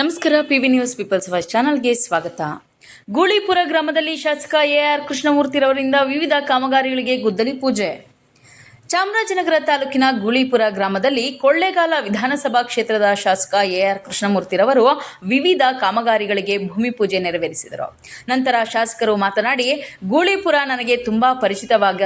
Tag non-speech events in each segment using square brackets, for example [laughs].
ನಮಸ್ಕಾರ P V news people's voice ಚಾನಲ್ಗೆ ಸ್ವಾಗತ. ಗೂಳಿಪುರ ಗ್ರಾಮದಲ್ಲಿ ಶಾಸಕ ಎ ಆರ್ ಕೃಷ್ಣಮೂರ್ತಿರವರಿಂದ ವಿವಿಧ ಕಾಮಗಾರಿಗಳಿಗೆ ಗುದ್ದಲಿ ಪೂಜೆ. ಚಾಮರಾಜನಗರ ತಾಲೂಕಿನ ಗೂಳಿಪುರ ಗ್ರಾಮದಲ್ಲಿ ಕೊಳ್ಳೇಗಾಲ ವಿಧಾನಸಭಾ ಕ್ಷೇತ್ರದ ಶಾಸಕ ಎ ಎಆರ್ ಕೃಷ್ಣಮೂರ್ತಿರವರು ವಿವಿಧ ಕಾಮಗಾರಿಗಳಿಗೆ ಭೂಮಿ ಪೂಜೆ ನೆರವೇರಿಸಿದರು. ನಂತರ ಶಾಸಕರು ಮಾತನಾಡಿ, ಗೂಳಿಪುರ ನನಗೆ ತುಂಬಾ ಪರಿಚಿತವಾಗ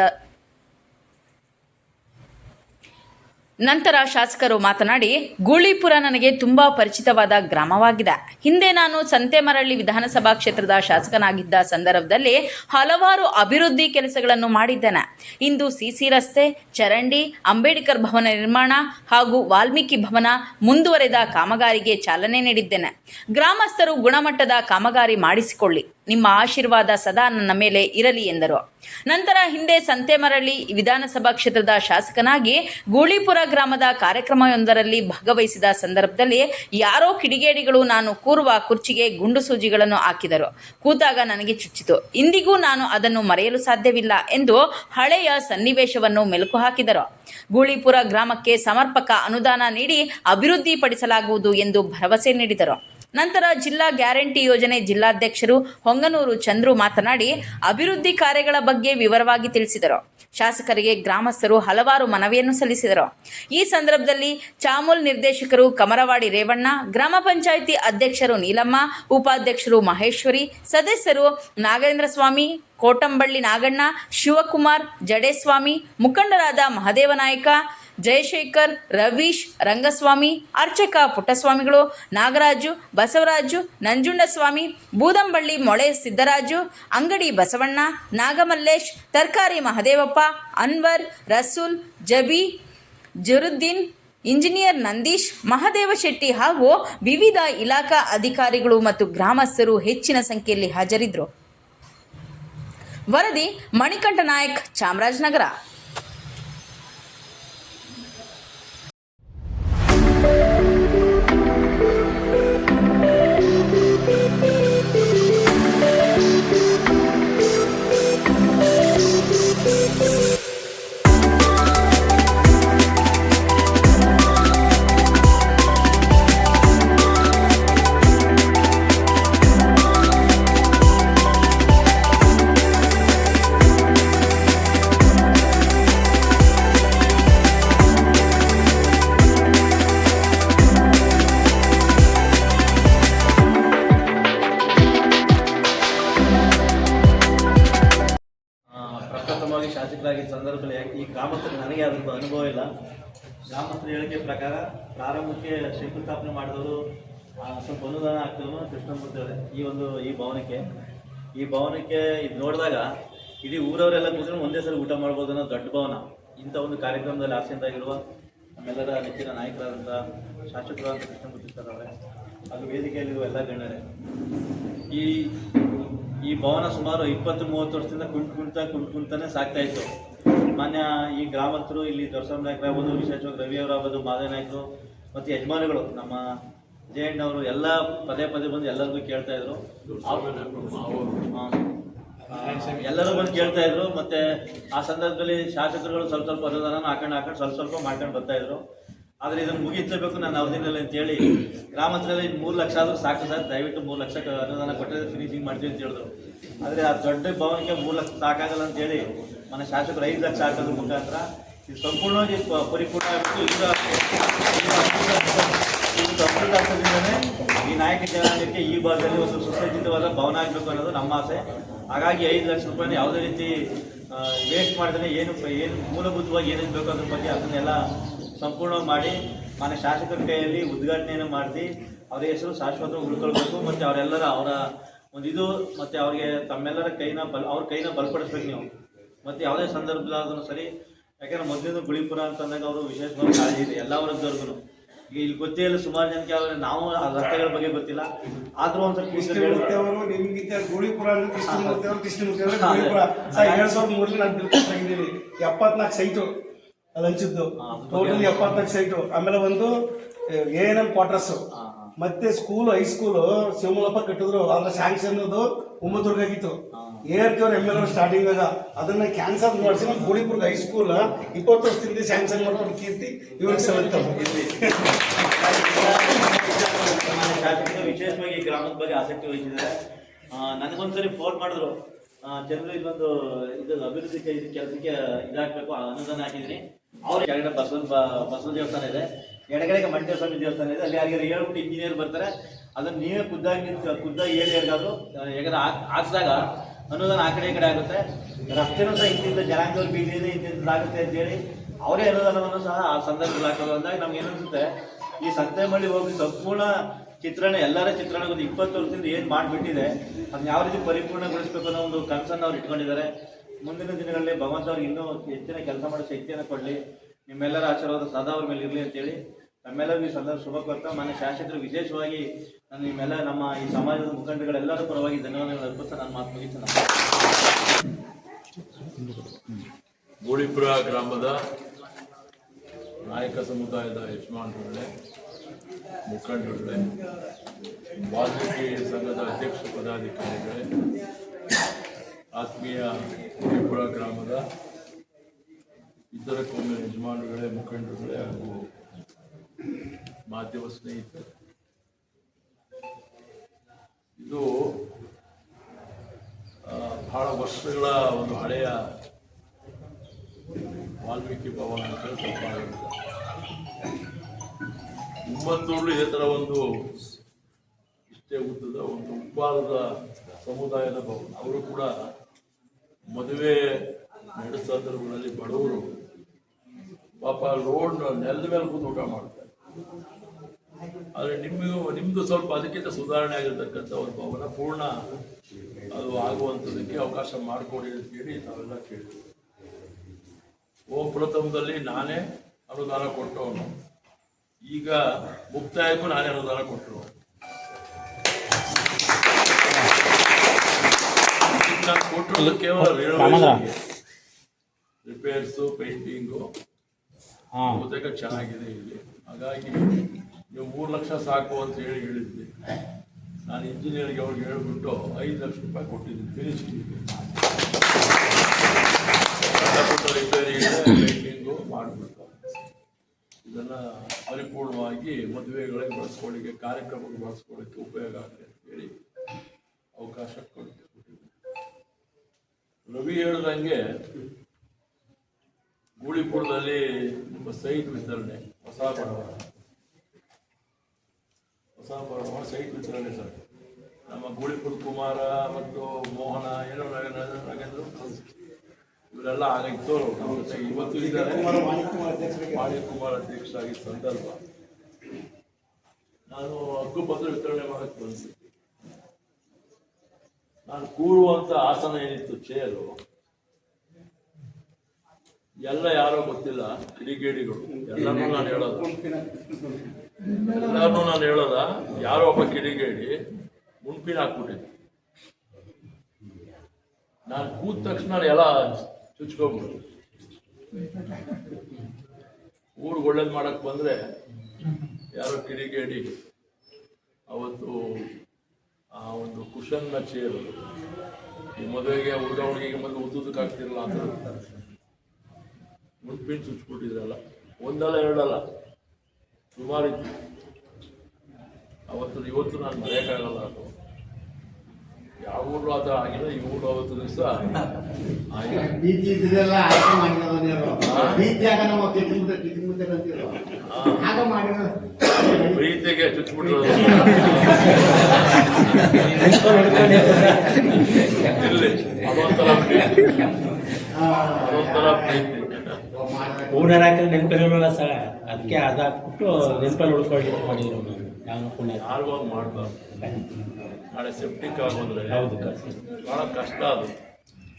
ನಂತರ ಶಾಸಕರು ಮಾತನಾಡಿ, ಗೂಳಿಪುರ ನನಗೆ ತುಂಬಾ ಪರಿಚಿತವಾದ ಗ್ರಾಮವಾಗಿದೆ. ಹಿಂದೆ ನಾನು ಸಂತೆಮರಳ್ಳಿ ವಿಧಾನಸಭಾ ಕ್ಷೇತ್ರದ ಶಾಸಕನಾಗಿದ್ದ ಸಂದರ್ಭದಲ್ಲಿ ಹಲವಾರು ಅಭಿವೃದ್ಧಿ ಕೆಲಸಗಳನ್ನು ಮಾಡಿದ್ದೇನೆ. ಇಂದು ಸಿಸಿ ರಸ್ತೆ, ಚರಂಡಿ, ಅಂಬೇಡ್ಕರ್ ಭವನ ನಿರ್ಮಾಣ ಹಾಗೂ ವಾಲ್ಮೀಕಿ ಭವನ ಮುಂದುವರೆದ ಕಾಮಗಾರಿಗೆ ಚಾಲನೆ ನೀಡಿದ್ದೇನೆ. ಗ್ರಾಮಸ್ಥರು ಗುಣಮಟ್ಟದ ಕಾಮಗಾರಿ ಮಾಡಿಸಿಕೊಳ್ಳಿ. ನಿಮ್ಮ ಆಶೀರ್ವಾದ ಸದಾ ನನ್ನ ಮೇಲೆ ಇರಲಿ ಎಂದರು. ನಂತರ ಹಿಂದೆ ಸಂತೆಮರಳ್ಳಿ ವಿಧಾನಸಭಾ ಕ್ಷೇತ್ರದ ಶಾಸಕನಾಗಿ ಗೂಳಿಪುರ ಗ್ರಾಮದ ಕಾರ್ಯಕ್ರಮವೊಂದರಲ್ಲಿ ಭಾಗವಹಿಸಿದ ಸಂದರ್ಭದಲ್ಲಿ ಯಾರೋ ಕಿಡಿಗೇಡಿಗಳು ನಾನು ಕೂರುವ ಕುರ್ಚಿಗೆ ಗುಂಡು ಸೂಜಿಗಳನ್ನು ಹಾಕಿದರು. ಕೂತಾಗ ನನಗೆ ಚುಚ್ಚಿತು. ಇಂದಿಗೂ ನಾನು ಅದನ್ನು ಮರೆಯಲು ಸಾಧ್ಯವಿಲ್ಲ ಎಂದು ಹಳೆಯ ಸನ್ನಿವೇಶವನ್ನು ಮೆಲುಕು ಹಾಕಿದರು. ಗೂಳಿಪುರ ಗ್ರಾಮಕ್ಕೆ ಸಮರ್ಪಕ ಅನುದಾನ ನೀಡಿ ಅಭಿವೃದ್ಧಿಪಡಿಸಲಾಗುವುದು ಎಂದು ಭರವಸೆ ನೀಡಿದರು. ನಂತರ ಜಿಲ್ಲಾ ಗ್ಯಾರಂಟಿ ಯೋಜನೆ ಜಿಲ್ಲಾಧ್ಯಕ್ಷರು ಹೊಂಗನೂರು ಚಂದ್ರು ಮಾತನಾಡಿ, ಅಭಿವೃದ್ಧಿ ಕಾರ್ಯಗಳ ಬಗ್ಗೆ ವಿವರವಾಗಿ ತಿಳಿಸಿದರು. ಶಾಸಕರಿಗೆ ಗ್ರಾಮಸ್ಥರು ಹಲವಾರು ಮನವಿಯನ್ನು ಸಲ್ಲಿಸಿದರು. ಈ ಸಂದರ್ಭದಲ್ಲಿ ಚಾಮೂಲ್ ನಿರ್ದೇಶಕರು ಕಮರವಾಡಿ ರೇವಣ್ಣ, ಗ್ರಾಮ ಪಂಚಾಯಿತಿ ಅಧ್ಯಕ್ಷರು ನೀಲಮ್ಮ, ಉಪಾಧ್ಯಕ್ಷರು ಮಹೇಶ್ವರಿ, ಸದಸ್ಯರು ನಾಗೇಂದ್ರ ಸ್ವಾಮಿ, ಕೋಟಂಬಳ್ಳಿ ನಾಗಣ್ಣ, ಶಿವಕುಮಾರ್, ಜಡೇಸ್ವಾಮಿ, ಮುಖಂಡರಾದ ಮಹದೇವನಾಯಕ ಜಯಶೇಖರ್, ರವೀಶ್, ರಂಗಸ್ವಾಮಿ, ಅರ್ಚಕ ಪುಟ್ಟಸ್ವಾಮಿಗಳು, ನಾಗರಾಜು, ಬಸವರಾಜು, ನಂಜುಂಡಸ್ವಾಮಿ, ಬೂದಂಬಳ್ಳಿ ಮೊಳೆ ಸಿದ್ದರಾಜು, ಅಂಗಡಿ ಬಸವಣ್ಣ, ನಾಗಮಲ್ಲೇಶ್, ತರ್ಕಾರಿ ಮಹದೇವಪ್ಪ, ಅನ್ವರ್, ರಸೂಲ್, ಜಬಿ, ಜರುದ್ದೀನ್, ಇಂಜಿನಿಯರ್ ನಂದೀಶ್, ಮಹದೇವ ಶೆಟ್ಟಿ ಹಾಗೂ ವಿವಿಧ ಇಲಾಖಾ ಅಧಿಕಾರಿಗಳು ಮತ್ತು ಗ್ರಾಮಸ್ಥರು ಹೆಚ್ಚಿನ ಸಂಖ್ಯೆಯಲ್ಲಿ ಹಾಜರಿದ್ದರು. ವರದಿ ಮಣಿಕಂಠ ನಾಯಕ್, ಚಾಮರಾಜನಗರ. ಗ್ರಾಮಸ್ಥರ ಹೇಳಿಕೆ ಪ್ರಕಾರ ಪ್ರಾರಂಭಕ್ಕೆ ಶಂಕುಸ್ಥಾಪನೆ ಮಾಡಿದವರು ಸ್ವಲ್ಪ ಅನುದಾನ ಆಗ್ತದನ್ನು ಕೃಷ್ಣಮೂರ್ತಿ ಅವರೇ, ಈ ಒಂದು, ಈ ಭವನಕ್ಕೆ. ಈ ಭವನಕ್ಕೆ ಇದು ನೋಡಿದಾಗ ಇಡೀ ಊರವರೆಲ್ಲ ಕೂತ್ಕೊಂಡು ಒಂದೇ ಸಲ ಊಟ ಮಾಡ್ಬೋದು ಅನ್ನೋ ದೊಡ್ಡ ಭವನ. ಇಂಥ ಒಂದು ಕಾರ್ಯಕ್ರಮದಲ್ಲಿ ಆಸೆಯಿಂದಾಗಿರುವ ನಮ್ಮೆಲ್ಲರ ನೆಚ್ಚಿನ ನಾಯಕರಾದಂಥ ಶಾಶ್ವತವಾದ ಕೃಷ್ಣಮೂರ್ತಿ ಸರ್ ಅವರೇ, ಹಾಗೂ ವೇದಿಕೆಯಲ್ಲಿರುವ ಎಲ್ಲ ಗಣ್ಯರೇ. ಈ ಈ ಭವನ ಸುಮಾರು ಇಪ್ಪತ್ತು ಮೂವತ್ತು ವರ್ಷದಿಂದ ಕುಂಟು ಕುಂಟ ಕುಂಟು ಕುಂತಾನೆ ಸಾಕ್ತಾ ಇತ್ತು. ಮಾನ್ಯ ಈ ಗ್ರಾಮಸ್ಥರು, ಇಲ್ಲಿ ದರ್ಶನ್ ನಾಯಕರು ಆಗ್ಬೋದು, ವಿಶೇಷವಾಗಿ ರವಿ ಅವರಾಗ್ಬೋದು ಮಾಧವ ನಾಯಕರು ಮತ್ತು ಯಜಮಾನಿಗಳು ನಮ್ಮ ಜಯಣ್ಣವರು ಎಲ್ಲ ಪದೇ ಪದೇ ಬಂದು ಎಲ್ಲರಿಗೂ ಕೇಳ್ತಾ ಇದ್ರು. ಎಲ್ಲರೂ ಬಂದು ಕೇಳ್ತಾ ಇದ್ರು, ಮತ್ತೆ ಆ ಸಂದರ್ಭದಲ್ಲಿ ಶಾಸಕರುಗಳು ಸ್ವಲ್ಪ ಸ್ವಲ್ಪ ಅನುದಾನ ಹಾಕೊಂಡು ಹಾಕೊಂಡು ಸ್ವಲ್ಪ ಸ್ವಲ್ಪ ಮಾಡ್ಕೊಂಡು ಬರ್ತಾ ಇದ್ರು. ಆದ್ರೆ ಇದನ್ನು ಮುಗಿಸಬೇಕು ನಾನು ಅವಧಿನಲ್ಲಿ ಅಂತೇಳಿ ಗ್ರಾಮಸ್ಥರಲ್ಲಿ ಮೂರು ಲಕ್ಷ ಆದ್ರೂ ಸಾಕು ಸರ್, ದಯವಿಟ್ಟು ಮೂರು ಲಕ್ಷ ಅನುದಾನ ಕೊಟ್ಟರೆ ಫಿನಿಶಿಂಗ್ ಮಾಡ್ತೀವಿ ಅಂತ ಹೇಳಿದ್ರು. ಆದರೆ ಆ ದೊಡ್ಡ ಭವನಕ್ಕೆ ಮೂರು ಲಕ್ಷ ಸಾಕಾಗಲ್ಲ ಅಂತೇಳಿ ಮನೆ ಶಾಸಕರು ಐದು ಲಕ್ಷ ಹಾಕೋದ್ರ ಮುಖಾಂತರ ಇದು ಸಂಪೂರ್ಣವಾಗಿ ಪರಿಪೂರ್ಣ ಆಗ್ಬಿಟ್ಟು ಈಗ ಸಂಪೂರ್ಣ ಈ ನಾಯಕ ಜನಾಂಗಕ್ಕೆ ಈ ಭಾಗದಲ್ಲಿ ಒಂದು ಸುಸಜ್ಜಿತವಾದ ಭವನ ಆಗಬೇಕು ಅನ್ನೋದು ನಮ್ಮ ಆಸೆ. ಹಾಗಾಗಿ ಐದು ಲಕ್ಷ ರೂಪಾಯಿನ ಯಾವುದೇ ರೀತಿ ವೇಸ್ಟ್ ಮಾಡಿದ್ರೆ ಏನು ಏನು ಮೂಲಭೂತವಾಗಿ ಏನೇನು ಬೇಕು ಅದ್ರ ಬಗ್ಗೆ ಅದನ್ನೆಲ್ಲ ಸಂಪೂರ್ಣ ಮಾಡಿ ಮನೆ ಶಾಸಕರ ಕೈಯಲ್ಲಿ ಉದ್ಘಾಟನೆಯನ್ನು ಮಾಡಿಸಿ ಅವರ ಹೆಸರು ಶಾಶ್ವತವಾಗಿ ಉಳ್ಕೊಳ್ಬೇಕು ಮತ್ತು ಅವರೆಲ್ಲರ ಅವರ ಒಂದು ಇದು ಮತ್ತು ಅವ್ರಿಗೆ ತಮ್ಮೆಲ್ಲರ ಕೈನ ಬಲ ಅವ್ರ ಕೈನ ಬಲಪಡಿಸ್ಬೇಕು ನೀವು. ಮತ್ತು ಯಾವುದೇ ಸಂದರ್ಭದಲ್ಲಾದ್ರೂ ಸರಿ ಯಾಕಂದ್ರೆ ಮೊದಲಿಂದ ಗುಳಿಪುರ ಅಂತಂದಾಗ ಅವರು ವಿಶೇಷವಾಗಿ ಕಾಳಜಿ ಇದೆ ಎಲ್ಲ ವರ್ಗದವ್ರಿಗೂ. ಈಗ ಇಲ್ಲಿ ಗೊತ್ತೇ ಇಲ್ಲ ಸುಮಾರು ಜನಕ್ಕೆ ಆದರೆ ನಾವು ಆ ರಸ್ತೆಗಳ ಬಗ್ಗೆ ಗೊತ್ತಿಲ್ಲ. ಆದ್ರೂ ಒಂದು ಸ್ವಲ್ಪ ಕೃಷ್ಣಮೂರ್ತಿ ಅವರು ನಿಮ್ಗಿಂತ ಗುಳಿಪುರ ಅಂದ್ರೆ ಕೃಷ್ಣಮೂರ್ತಿ ಅವರು ಕೃಷ್ಣಮೂರ್ತಿ ಅವರು ಗುಳಿಪುರ ಎರಡ್ ಸಾವಿರದ ಮೂರಲ್ಲಿ ನಾನು ತಿಳ್ಕೊಂಡಿದ್ದೀನಿ ಎಪ್ಪತ್ನಾಲ್ಕು ಸೈಟು ಅಲ್ಲಿ ಹಂಚಿದ್ದು ಟೋಟಲ್ ಎಪ್ಪತ್ನಾಲ್ಕು ಸೈಟು ಆಮೇಲೆ ಒಂದು ಎ ಎನ್ ಎಂ ಕ್ವಾರ್ಟರ್ಸ್. ಮತ್ತೆ ಸ್ಕೂಲ್ ಹೈಸ್ಕೂಲ್ ಶಿವಮೊಗ್ಗಪ್ಪ ಕಟ್ಟಿದ್ರು. ಅದ್ರ ಸ್ಯಾಂಕ್ಷನ್ ಅದು ಹಾ. ಎ ಎಂ ಎಲ್ ಅವ್ರ ಸ್ಟಾರ್ಟಿಂಗ್ ಆಗ ಅದನ್ನ ಕ್ಯಾನ್ಸಲ್ ಮಾಡಿಸಿ ನಮ್ಮ ಹೈಸ್ಕೂಲ್ ಇಪ್ಪತ್ತು ವರ್ಷದಿಂದ ಸ್ಯಾಂಕ್ಷನ್ ಮಾಡ್ಕೊಂಡು ಕೀರ್ತಿ ಇವಾಗ ಸೆಲೆಕ್ಟ್ ವಿಶೇಷವಾಗಿ ಗ್ರಾಮದ ಬಗ್ಗೆ ಆಸಕ್ತಿ ವಹಿಸಿದ್ದಾರೆ. ನನಗೊಂದ್ಸರಿ ಫೋನ್ ಮಾಡಿದ್ರು. ಜನರು ಇಲ್ಲೊಂದು ಇದು ಅಭಿವೃದ್ಧಿ ಕೆಲಸಕ್ಕೆ ಇದಾಗಬೇಕು ಅನುದಾನ ಹಾಕಿದ್ರಿ ಅವ್ರ ಕೆಳಗಡೆ ಬಸವ ಬಸವ ದೇವಸ್ಥಾನ ಇದೆ. ಎಡಗಡೆಗೆ ಮಂಡ್ಯ ಸ್ವಾಮಿ ದೇವಸ್ಥಾನ ಇದೆ. ಅಲ್ಲಿ ಯಾರಿಗಾರು ಹೇಳ್ಬಿಟ್ಟು ಇಂಜಿನಿಯರ್ ಬರ್ತಾರೆ. ಅದನ್ನ ನೀವೇ ಖುದ್ದಾಗಿ ಖುದ್ದಾಗಿ ಹೇಳಿ ಯಾರಿಗಾದ್ರು ಯಾಕಂದ್ರೆ ಹಾಕ್ಸಿದಾಗ ಅನುದಾನ ಆ ಕಡೆ ಈ ಕಡೆ ಆಗುತ್ತೆ. ರಸ್ತೆನೂ ಸಹ ಇಂತಿಂತ ಜನಾಂಗದಲ್ಲಿ ಬೀದಿ ಇದೆ ಇಂತಿಂತಾಗುತ್ತೆ ಅಂತ ಹೇಳಿ ಅವರೇ ಅನುದಾನವನ್ನು ಸಹ ಆ ಸಂದರ್ಭದಲ್ಲಿ ಹಾಕೋದು. ಅಂದಾಗ ನಮ್ಗೆ ಏನನ್ಸುತ್ತೆ, ಈ ಸಂತೆಮಳ್ಳಿ ಹೋಗಿ ಸಂಪೂರ್ಣ ಚಿತ್ರಣ, ಎಲ್ಲರ ಚಿತ್ರಣ ಒಂದು ಇಪ್ಪತ್ತು ವರ್ಷದಿಂದ ಏನು ಮಾಡಿಬಿಟ್ಟಿದೆ ಅದನ್ನ ಯಾವ ರೀತಿ ಪರಿಪೂರ್ಣಗೊಳಿಸಬೇಕು ಅನ್ನೋ ಒಂದು ಕನಸನ್ನು ಅವ್ರು ಇಟ್ಕೊಂಡಿದ್ದಾರೆ. ಮುಂದಿನ ದಿನಗಳಲ್ಲಿ ಭಗವಂತ ಅವ್ರಿಗೆ ಇನ್ನೂ ಹೆಚ್ಚಿನ ಕೆಲಸ ಮಾಡೋ ಶಕ್ತಿಯನ್ನು ಕೊಡಲಿ. ನಿಮ್ಮೆಲ್ಲರ ಆಶೀರ್ವಾದ ಸದಾ ಅವ್ರ ಮೇಲೆ ಇರಲಿ ಅಂತೇಳಿ ನಮ್ಮೆಲ್ಲರಿಗೂ ಈ ಸಂದರ್ಭ ಶುಭ ಕೊಡ್ತಾ ಮಾನ್ಯ ಶಾಸಕರು, ವಿಶೇಷವಾಗಿ ನಾನು ನಿಮ್ಮೆಲ್ಲ ನಮ್ಮ ಈ ಸಮಾಜದ ಮುಖಂಡಗಳೆಲ್ಲರ ಪರವಾಗಿ ಧನ್ಯವಾದಗಳು ಅರ್ಪಿಸ್ತಾ ನಾನು ಮಾತು ಮುಗಿಸ್ತಾ ನಮ್ಮ ಗೋಳಿಪುರ ಗ್ರಾಮದ ನಾಯಕ ಸಮುದಾಯದ ಯಜಮಾನರುಗಳೇ, ಮುಖಂಡರುಗಳೇ ವಾಲ್ಮೀಕಿ ಸಂಘದ ಅಧ್ಯಕ್ಷ ಪದಾಧಿಕಾರಿಗಳೇ, ಆತ್ಮೀಯ ಗೋಳಿಪುರ ಗ್ರಾಮದ ಇತರ ಕೋಮಿನ ಯಜಮಾನರುಗಳೇ, ಮುಖಂಡರುಗಳೇ ಹಾಗೂ ಮಾಧ್ಯಮ ಸ್ನೇಹಿತರು, ಇದು ಬಹಳ ವರ್ಷಗಳ ಒಂದು ಹಳೆಯ ವಾಲ್ಮೀಕಿ ಭವನ ಅಂತ ತಪ್ಪಾಗುತ್ತೆ ಉಮ್ಮತ್ತೂರ್ಲು ಇದೇ ಒಂದು ಇಷ್ಟೇ ಉದ್ದದ ಒಂದು ಉಪ್ಪಾರದ ಸಮುದಾಯದ ಭವನ. ಅವರು ಕೂಡ ಮದುವೆ ನಡೆದ ಸಂದರ್ಭಗಳಲ್ಲಿ ಬಡವರು. ಪಾಪ ರೋಡ್ ನೆಲದ ಮೇಲೆ ಕೂತು ಊಟ ಮಾಡ್ತಾರೆ. ಆದರೆ ನಿಮಗೂ ನಿಮ್ಮದು ಸ್ವಲ್ಪ ಅದಕ್ಕಿಂತ ಸುಧಾರಣೆ ಆಗಿರ್ತಕ್ಕಂಥ ಒಂದು ಭವನ ಪೂರ್ಣ ಅದು ಆಗುವಂಥದ್ದಕ್ಕೆ ಅವಕಾಶ ಮಾಡಿಕೊಡಿ ಅಂತ ಹೇಳಿ ನಾವೆಲ್ಲ ಕೇಳ್ತೀವಿ. ಓಂ ಪ್ರಥಮದಲ್ಲಿ ನಾನೇ ಅನುದಾನ ಕೊಟ್ಟವನು. ಈಗ ಮುಕ್ತಾಯಕ್ಕೂ ನಾನೇ ಅನುದಾನ ಕೊಟ್ಟರು. ನಾನು ಕೊಟ್ಟಿರೋದು ಕೇವಲ ರಿಪೇರ್ಸು ಪೇಂಟಿಂಗು ಬಹುತೇಕ ಚೆನ್ನಾಗಿದೆ ಇಲ್ಲಿ. ಹಾಗಾಗಿ ನೀವು ಮೂರು ಲಕ್ಷ ಸಾಕು ಅಂತ ಹೇಳಿ ಹೇಳಿದ್ವಿ. ನಾನು ಇಂಜಿನಿಯರ್ಗೆ ಅವ್ರಿಗೆ ಹೇಳಿಬಿಟ್ಟು ಐದು ಲಕ್ಷ ರೂಪಾಯಿ ಕೊಟ್ಟಿದ್ದೀನಿ ಫಿನಿಶ್ ರಿಪೇರಿ ಪೇಂಟಿಂಗು ಮಾಡಿಬಿಟ್ಟು. ಇದನ್ನು ಪರಿಪೂರ್ಣವಾಗಿ ಮದುವೆಗಳಿಗೆ ಬಳಸ್ಕೊಳ್ಳಿಕ್ಕೆ, ಕಾರ್ಯಕ್ರಮಕ್ಕೆ ಬಳಸ್ಕೊಳ್ಳಿಕ್ಕೆ ಉಪಯೋಗ ಆಗಲಿ ಅಂತ ಹೇಳಿ ಅವಕಾಶ ಕೊಟ್ಟಿದ್ದೀನಿ ರವಿ ಹೇಳ್ದಂಗೆ ಗೂಳಿಪುರದಲ್ಲಿ ನಿಮ್ಮ ಸೈಟ್ ವಿಸ್ತರಣೆ ಹೊಸ ಬಡವರ. ಬಡವರ ಸೈಟ್ ವಿತರಣೆ ಸರ್ ನಮ್ಮ ಗೂಳಿಪುರ ಕುಮಾರ ಮತ್ತು ಮೋಹನ ಏನೋ ನಾಗೇಂದ್ರ ಇವರೆಲ್ಲ ಆಗಿತ್ತು ಇವತ್ತು ಇದ್ದಾರೆ. ಕುಮಾರ್ ಕುಮಾರ್ ಅಧ್ಯಕ್ಷರಾಗಿದ್ದ ಸಂದರ್ಭ. ನಾನು ಹಕ್ಕುಪತ್ರ ವಿತರಣೆ ಮಾಡಕ್ಕೆ ಬಂದಿದ್ದೆ ನಾನು ಕೂರುವಂತ ಆಸನ ಏನಿತ್ತು ಚೇರು ಎಲ್ಲ ಯಾರೋ ಗೊತ್ತಿಲ್ಲ, ಕಿಡಿಗೇಡಿಗಳು. ಎಲ್ಲರೂ ನಾನು ಹೇಳೋದು. ಎಲ್ಲರೂ ನಾನು ಹೇಳೋದ, ಯಾರೋ ಒಬ್ಬ ಕಿಡಿಗೇಡಿ ಮುಂಪಿನ ಹಾಕ್ಬಿಟ್ಟಿದ್ದೆ. ನಾನು ಕೂತ ತಕ್ಷಣ ಎಲ್ಲ ಚುಚ್ಕೊಬಿಡು ಊರಿಗೆ ಒಳ್ಳೇದು ಮಾಡಕ್ ಬಂದ್ರೆ ಯಾರೋ ಕಿಡಿಗೇಡಿ ಅವತ್ತು ಆ ಒಂದು ಕುಶನ್ನ ಚೇರು. ಈ ಮದುವೆಗೆ ಹುಡುಗ ಹುಡುಗಿಗೆ ಮದುವೆ ಉದ್ದುದಕ್ಕಾಗ್ತಿರಲ್ಲ ಅಂತ. ಮುನ್ಪಿನ್ ಚುಚ್ಬಿಟ್ಟಿದ್ರಲ್ಲ ಒಂದಲ್ಲ ಎರಡಲ್ಲ ಸುಮಾರು ಇತ್ತು ಅವತ್ತು ಇವತ್ತು ನಾನು ಮರೆಯೋಕ್ಕಾಗಲ್ಲ ಅದು. ಯಾವ ಊರು ಥರ ಆಗಿಲ್ಲ ಈ ಊರು ಅವತ್ತು ದಿವಸ [laughs] ಪ್ರೀತಿಗೆ ಚುಚ್ಬಿಟ್ರು ಇಲ್ಲಿ ಅದೊಂಥರ ಪ್ರೀತಿ. ಅದೊಂಥರ ಪ್ರೀತಿ. ಪೂರ್ಣ ನೆನಪಲ್ಲಿ ನೆನಪಿರಲ್ಲ ಸರ್. ಅದಕ್ಕೆ ಅದಾಕ್ಬಿಟ್ಟು ನೆನಪಲ್ಲಿ ಉಳ್ಕೊಳ್ಳಿ ಮಾಡಿದ್ರು ನಾನು ಪುಣ್ಯ. ಯಾರಿಗೂ ಮಾಡ್ಬಾರ್ದು. ನಾಳೆ ಸೆಪ್ಟಿಕ್ ಆಗೋದ್ರೆ ಹೌದು ಭಾಳ ಕಷ್ಟ ಅದು.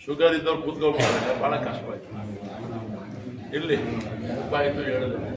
ಶುಗರ್ ಇದ್ದವ್ರು ಕೂತ್ಕೊಂಡು ಭಾಳ ಕಷ್ಟ ಆಯ್ತು. ಇಲ್ಲಿ ಉಪಾಯಿತು ಹೇಳಿದೆ